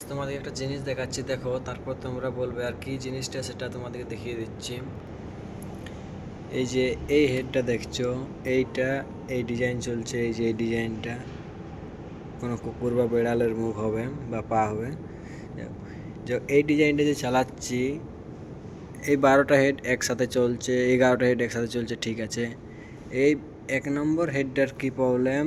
তোমাদেরকে একটা জিনিস দেখাচ্ছি, দেখো, তারপর তোমরা বলবে আর কি জিনিসটা সেটা তোমাদেরকে দেখিয়ে দিচ্ছি। এই যে এই হেডটা দেখছ, এইটা, এই ডিজাইন চলছে, এই যে এই ডিজাইনটা কোনো কুকুর বা বেড়ালের মুখ হবে বা পা হবে। এই ডিজাইনটা যে চালাচ্ছি, এই বারোটা হেড একসাথে চলছে, এগারোটা হেড একসাথে চলছে, ঠিক আছে। এই এক নম্বর হেডটার কি প্রবলেম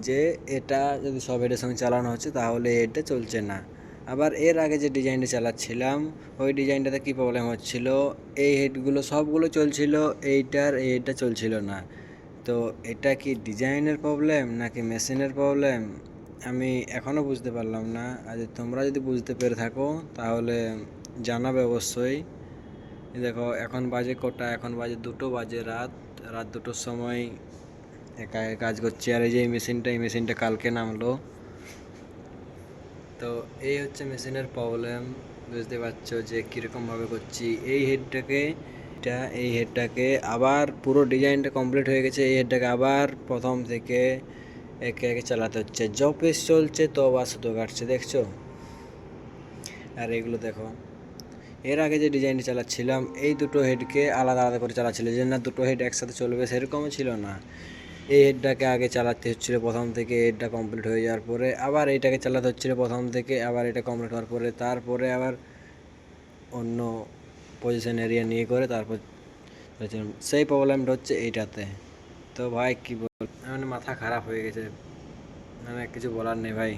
যে এটা যদি সব হেডের সঙ্গে চালানো হচ্ছে, তাহলে এটা চলছে না। আবার এর আগে যে ডিজাইনটা চালাচ্ছিলাম, ওই ডিজাইনটাতে কী প্রবলেম হচ্ছিল? এই হেডগুলো সবগুলো চলছিল, এইটার এইটা চলছিল না। তো এটা কি ডিজাইনের প্রবলেম নাকি মেশিনের প্রবলেম আমি এখনও বুঝতে পারলাম না। আর তোমরা যদি বুঝতে পেরে থাকো, তাহলে জানাবে অবশ্যই। দেখো, এখন বাজে কটা, এখন বাজে দুটো বাজে রাত। রাত দুটোর সময় একা একা কাজ করছি। আর এই যে এই মেশিনটা এই মেশিনটা কালকে নামলো। তো এই হচ্ছে মেশিনের প্রবলেম বুঝতে পারছ যে কীরকমভাবে করছি। এই হেডটাকে এটা, এই হেডটাকে আবার পুরো ডিজাইনটা কমপ্লিট হয়ে গেছে। এই হেডটাকে আবার প্রথম থেকে একে একে চালাতে হচ্ছে। জপিস চলছে তো আবার সুতো কাটছে, দেখছ? আর এগুলো দেখো। এর আগে যে ডিজাইনটা চালাচ্ছিলাম, এই দুটো হেডকে আলাদা আলাদা করে চালাচ্ছিল। যে না দুটো হেড একসাথে চলবে সেরকমও ছিল না। এই হেডটাকে আগে চালাতে হচ্ছিল প্রথম থেকে হেডটা কমপ্লিট হয়ে যাওয়ার পরে, আবার এইটাকে চালাতে হচ্ছিল প্রথম থেকে, আবার এটা কমপ্লিট হওয়ার পরে, তারপরে আবার অন্য পজিশন এরিয়া নিয়ে করে তারপর সেই প্রবলেমটা হচ্ছে এইটাতে। তো ভাই কী বল মানে মাথা খারাপ হয়ে গেছে। মানে কিছু বলার নেই ভাই।